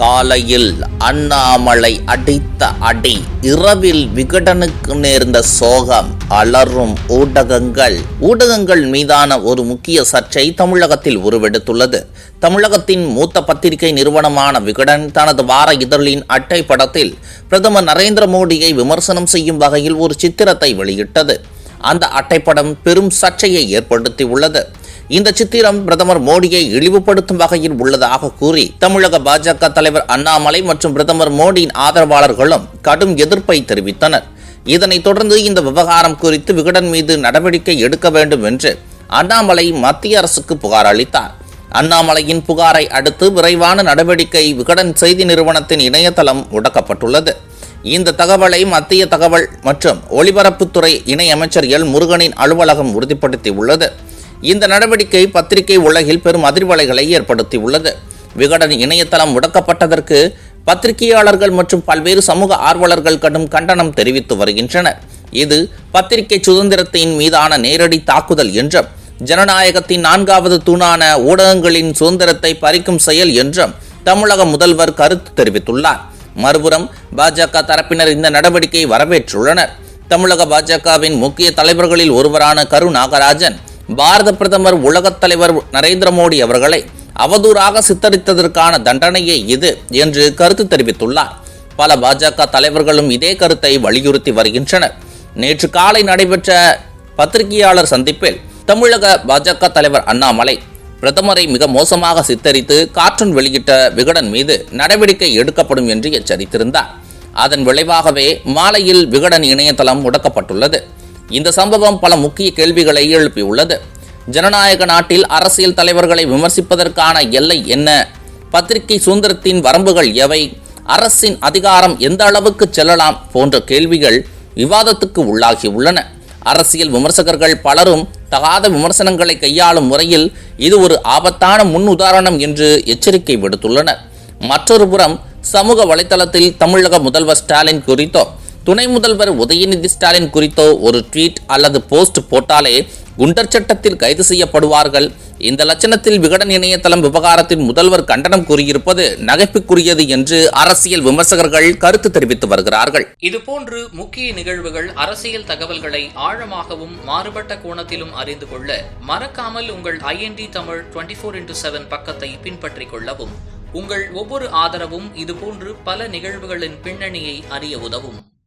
காலையில் அண்ணாமலை அடித்த அடி இரவில் விகடனுக்கு நேர்ந்த சோகம் அலறும் ஊடகங்கள். ஊடகங்கள் மீதான ஒரு முக்கிய சர்ச்சை தமிழகத்தில் உருவெடுத்துள்ளது. தமிழகத்தின் மூத்த பத்திரிகை நிறுவனமான விகடன் தனது வார இதழின் அட்டை படத்தில் பிரதமர் நரேந்திர மோடியை விமர்சனம் செய்யும் வகையில் ஒரு சித்திரத்தை வெளியிட்டது. அந்த அட்டைப்படம் பெரும் சர்ச்சையை ஏற்படுத்தி உள்ளது இந்த சித்திரம் பிரதமர் மோடியை இழிவுபடுத்தும் வகையில் உள்ளதாக கூறி தமிழக பாஜக தலைவர் அண்ணாமலை மற்றும் பிரதமர் மோடியின் ஆதரவாளர்களும் கடும் எதிர்ப்பை தெரிவித்தனர். இதனைத் தொடர்ந்து இந்த விவகாரம் குறித்து விகடன் மீது நடவடிக்கை எடுக்க வேண்டும் என்று அண்ணாமலை மத்திய அரசுக்கு புகார் அளித்தார். அண்ணாமலையின் புகாரை அடுத்து விரைவான நடவடிக்கை விகடன் செய்தி நிறுவனத்தின் இணையதளம் முடக்கப்பட்டுள்ளது. இந்த தகவலை மத்திய தகவல் மற்றும் ஒலிபரப்புத்துறை இணையமைச்சர் எல் முருகனின் அலுவலகம் உறுதிப்படுத்தியுள்ளது. இந்த நடவடிக்கை பத்திரிகை உலகில் பெரும் அதிர்வலைகளை ஏற்படுத்தியுள்ளது. விகடன் இணையதளம் முடக்கப்பட்டதற்கு பத்திரிகையாளர்கள் மற்றும் பல்வேறு சமூக ஆர்வலர்கள் கடும் கண்டனம் தெரிவித்து வருகின்றனர். இது பத்திரிகை சுதந்திரத்தின் மீதான நேரடி தாக்குதல் என்றும் ஜனநாயகத்தின் நான்காவது தூணான ஊடகங்களின் சுதந்திரத்தை பறிக்கும் செயல் என்றும் தமிழக முதல்வர் கருத்து தெரிவித்துள்ளார். மறுபுறம் பாஜக தரப்பினர் இந்த நடவடிக்கையை வரவேற்றுள்ளனர். தமிழக பாஜகவின் முக்கிய தலைவர்களில் ஒருவரான கரு நாகராஜன் பாரத பிரதமர் உலகத் தலைவர் நரேந்திர மோடி அவர்களை அவதூறாக சித்தரித்ததற்கான தண்டனையே இது என்று கருத்து தெரிவித்துள்ளார். பல பாஜக தலைவர்களும் இதே கருத்தை வலியுறுத்தி வருகின்றனர். நேற்று காலை நடைபெற்ற பத்திரிகையாளர் சந்திப்பில் தமிழக பாஜக தலைவர் அண்ணாமலை பிரதமரை மிக மோசமாக சித்தரித்து கார்ட்டூன் வெளியிட்ட விகடன் மீது நடவடிக்கை எடுக்கப்படும் என்று எச்சரித்திருந்தார். அதன் விளைவாகவே மாலையில் விகடன் இணையதளம் முடக்கப்பட்டுள்ளது. இந்த சம்பவம் பல முக்கிய கேள்விகளை எழுப்பியுள்ளது. ஜனநாயக நாட்டில் அரசியல் தலைவர்களை விமர்சிப்பதற்கான எல்லை என்ன? பத்திரிகை சுதந்திரத்தின் வரம்புகள் எவை? அரசின் அதிகாரம் எந்த அளவுக்கு செல்லலாம் போன்ற கேள்விகள் விவாதத்துக்கு உள்ளாகியுள்ளன. அரசியல் விமர்சகர்கள் பலரும் தகாத விமர்சனங்களை கையாளும் முறையில் இது ஒரு ஆபத்தான முன் உதாரணம் என்று எச்சரிக்கை விடுத்துள்ளனர். மற்றொரு புறம் சமூக வலைதளத்தில் தமிழக முதல்வர் ஸ்டாலின் குறித்தோ துணை முதல்வர் உதயநிதி ஸ்டாலின் குறித்தோ ஒரு ட்வீட் அல்லது போஸ்ட் போட்டாலே குண்டர் சட்டத்தில் கைது செய்யப்படுவார்கள். இந்த லட்சணத்தில் விகடன் இணையதளம் விவகாரத்தின் முதல்வர் கண்டனம் கூறியிருப்பது நகைப்புக்குரியது என்று அரசியல் விமர்சகர்கள் கருத்து தெரிவித்து வருகிறார்கள். இதுபோன்று முக்கிய நிகழ்வுகள் அரசியல் தகவல்களை ஆழமாகவும் மாறுபட்ட கோணத்திலும் அறிந்து கொள்ள மறக்காமல் உங்கள் IND Tamil twenty four into seven பக்கத்தை பின்பற்றிக் கொள்ளவும். உங்கள் ஒவ்வொரு ஆதரவும் இதுபோன்று பல நிகழ்வுகளின் பின்னணியை அறிய உதவும்.